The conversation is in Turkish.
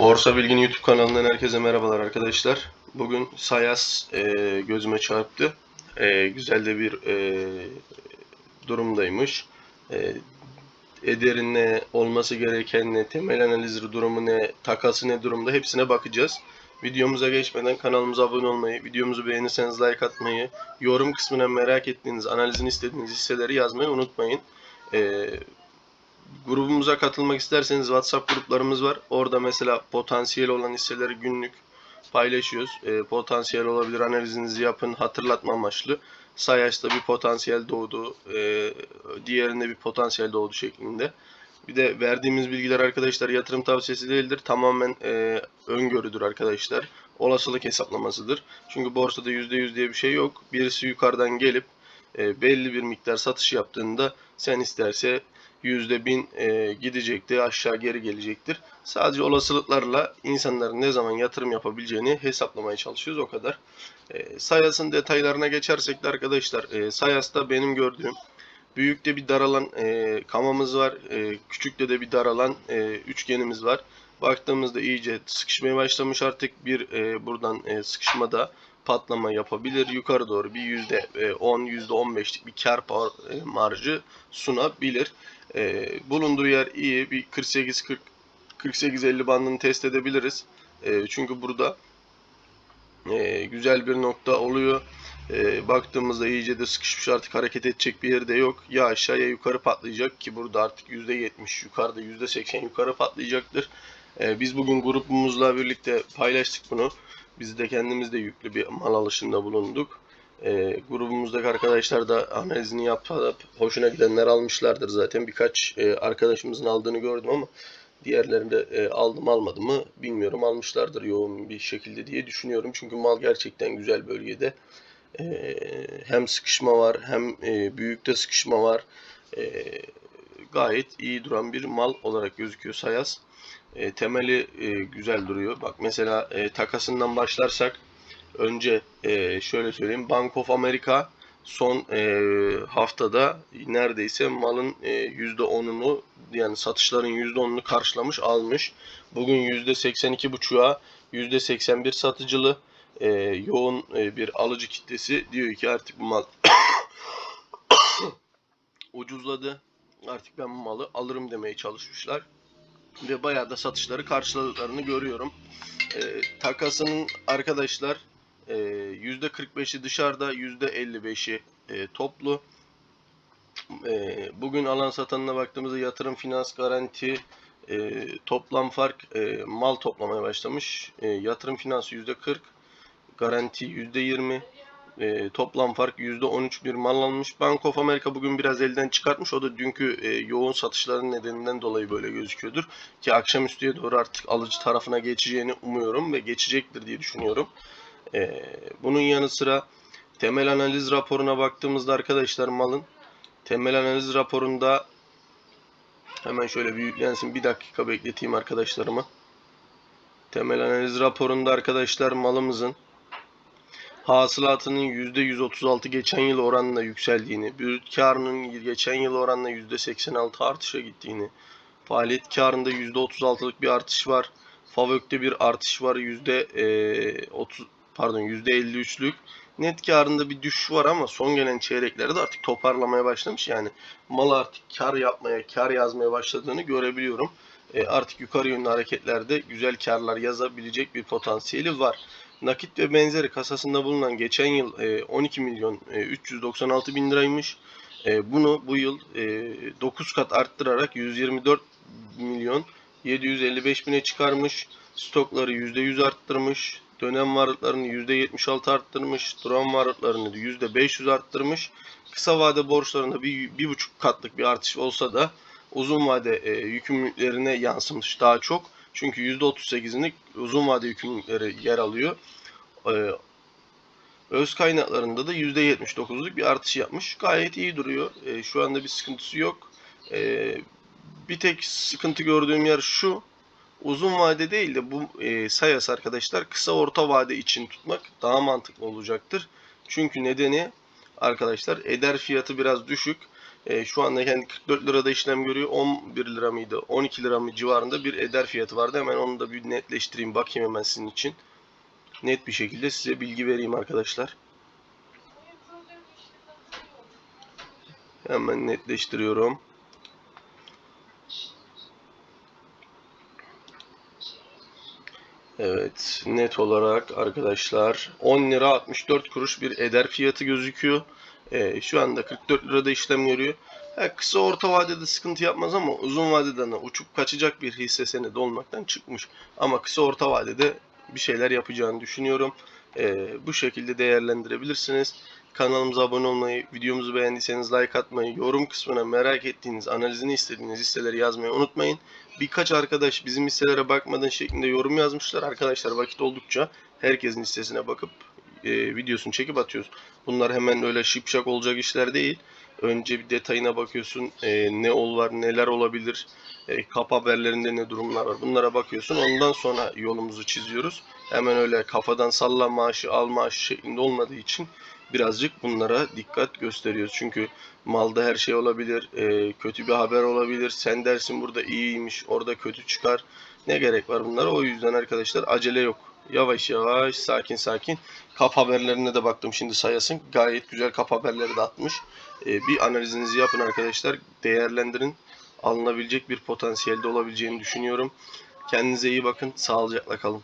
Borsa Bilgin YouTube kanalından herkese merhabalar arkadaşlar. Bugün Sayas e, gözüme çarptı. E, güzel de bir e, durumdaymış. E, Eder'in ne, olması gereken ne, temel analizi durumu ne, takası ne durumda hepsine bakacağız. Videomuza geçmeden kanalımıza abone olmayı, videomuzu beğenirseniz like atmayı, yorum kısmına merak ettiğiniz, analizini istediğiniz hisseleri yazmayı unutmayın. E, grubumuza katılmak isterseniz WhatsApp gruplarımız var. Orada mesela potansiyel olan hisseleri günlük paylaşıyoruz. E, potansiyel olabilir analizinizi yapın hatırlatma amaçlı. Sayaç'ta bir potansiyel doğdu, e, diğerinde bir potansiyel doğdu şeklinde. Bir de verdiğimiz bilgiler arkadaşlar yatırım tavsiyesi değildir. Tamamen e, öngörüdür arkadaşlar. Olasılık hesaplamasıdır. Çünkü borsada %100 diye bir şey yok. Birisi yukarıdan gelip e, belli bir miktar satış yaptığında sen isterse %1000 e, gidecektir, aşağı geri gelecektir. Sadece olasılıklarla insanların ne zaman yatırım yapabileceğini hesaplamaya çalışıyoruz o kadar. E, Sayas'ın detaylarına geçersek de arkadaşlar, e, Sayas'ta benim gördüğüm büyükte bir daralan e, kamamız var, e, küçükte de bir daralan e, üçgenimiz var. Baktığımızda iyice sıkışmaya başlamış artık bir e, buradan e, sıkışmada patlama yapabilir. Yukarı doğru bir yüzde 10, %15'lik bir kar e, marjı sunabilir. E, bulunduğu yer iyi. Bir 48 40 48 50 bandını test edebiliriz. E, çünkü burada e, güzel bir nokta oluyor. E, baktığımızda iyice de sıkışmış artık hareket edecek bir yerde yok. Ya aşağı ya yukarı patlayacak ki burada artık %70 yukarıda %80 yukarı patlayacaktır. E, biz bugün grubumuzla birlikte paylaştık bunu. Biz de kendimiz de yüklü bir mal alışında bulunduk. E, grubumuzdaki arkadaşlar da analizini yapıp hoşuna gidenler almışlardır zaten. Birkaç e, arkadaşımızın aldığını gördüm ama diğerlerinde e, aldım almadı mı bilmiyorum. Almışlardır yoğun bir şekilde diye düşünüyorum. Çünkü mal gerçekten güzel bölgede. E, hem sıkışma var hem e, büyükte sıkışma var. E, gayet iyi duran bir mal olarak gözüküyor Sayas. E, temeli e, güzel duruyor. Bak mesela e, takasından başlarsak önce e, şöyle söyleyeyim. Bank of America son e, haftada neredeyse malın e, %10'unu yani satışların %10'unu karşılamış almış. Bugün %82,5'a %81 satıcılı e, yoğun e, bir alıcı kitlesi diyor ki artık bu mal ucuzladı. Artık ben bu malı alırım demeye çalışmışlar ve bayağı da satışları karşıladıklarını görüyorum. E, takasının arkadaşlar e, %45'i dışarıda, %55'i e, toplu. E, bugün alan satanına baktığımızda yatırım, finans, garanti, e, toplam fark e, mal toplamaya başlamış. E, yatırım finansı %40, garanti %20, e, toplam fark %13 bir mal almış. Bank of America bugün biraz elden çıkartmış. O da dünkü e, yoğun satışların nedeninden dolayı böyle gözüküyordur. Ki akşamüstüye doğru artık alıcı tarafına geçeceğini umuyorum ve geçecektir diye düşünüyorum. E, bunun yanı sıra temel analiz raporuna baktığımızda arkadaşlar malın temel analiz raporunda hemen şöyle bir. Bir dakika bekleteyim arkadaşlarımı. Temel analiz raporunda arkadaşlar malımızın hasılatının %136 geçen yıl oranla yükseldiğini, brüt karının geçen yıl oranla %86 artışa gittiğini, faaliyet karında %36'lık bir artış var. FAVÖK'te bir artış var %30 pardon %53'lük. Net karında bir düşüş var ama son gelen çeyreklerde artık toparlamaya başlamış. Yani mal artık kar yapmaya, kar yazmaya başladığını görebiliyorum. E, artık yukarı yönlü hareketlerde güzel karlar yazabilecek bir potansiyeli var. Nakit ve benzeri kasasında bulunan geçen yıl e, 12 milyon e, 396 bin liraymış. E, bunu bu yıl e, 9 kat arttırarak 124 milyon 755 bine çıkarmış. Stokları %100 arttırmış. Dönem varlıklarını %76 arttırmış. Duran varlıklarını %500 arttırmış. Kısa vade borçlarında bir, bir buçuk katlık bir artış olsa da uzun vade e, yükümlülüklerine yansımış daha çok. Çünkü %38'lik uzun vade yükümlülükleri yer alıyor. Ee, öz kaynaklarında da %79'luk bir artış yapmış. Gayet iyi duruyor. Ee, şu anda bir sıkıntısı yok. Ee, bir tek sıkıntı gördüğüm yer şu. Uzun vade değil de bu e, sayas arkadaşlar kısa orta vade için tutmak daha mantıklı olacaktır. Çünkü nedeni arkadaşlar eder fiyatı biraz düşük. E, şu anda kendi 44 lirada işlem görüyor. 11 lira mıydı? 12 lira mı civarında bir eder fiyatı vardı. Hemen onu da bir netleştireyim. Bakayım hemen sizin için. Net bir şekilde size bilgi vereyim arkadaşlar. Hemen netleştiriyorum. Evet, net olarak arkadaşlar 10 lira 64 kuruş bir eder fiyatı gözüküyor. Ee, şu anda 44 lirada işlem görüyor. Ha, kısa orta vadede sıkıntı yapmaz ama uzun vadede de uçup kaçacak bir hisse senedi olmaktan çıkmış. Ama kısa orta vadede bir şeyler yapacağını düşünüyorum. Ee, bu şekilde değerlendirebilirsiniz. Kanalımıza abone olmayı, videomuzu beğendiyseniz like atmayı, yorum kısmına merak ettiğiniz, analizini istediğiniz hisseleri yazmayı unutmayın. Birkaç arkadaş bizim hisselere bakmadan şeklinde yorum yazmışlar. Arkadaşlar vakit oldukça herkesin hissesine bakıp e, videosunu çekip atıyoruz. Bunlar hemen öyle şipşak olacak işler değil. Önce bir detayına bakıyorsun. e, ne ol var, neler olabilir, e, kap haberlerinde ne durumlar var. Bunlara bakıyorsun. Ondan sonra yolumuzu çiziyoruz. Hemen öyle kafadan salla maaşı al maaşı şeklinde olmadığı için birazcık bunlara dikkat gösteriyoruz. Çünkü malda her şey olabilir, e, kötü bir haber olabilir. Sen dersin burada iyiymiş, orada kötü çıkar. Ne gerek var bunlara? O yüzden arkadaşlar acele yok. Yavaş yavaş, sakin sakin. Kap haberlerine de baktım şimdi sayasın. Gayet güzel kap haberleri de atmış. E, bir analizinizi yapın arkadaşlar. Değerlendirin. Alınabilecek bir potansiyelde olabileceğini düşünüyorum. Kendinize iyi bakın. Sağlıcakla kalın.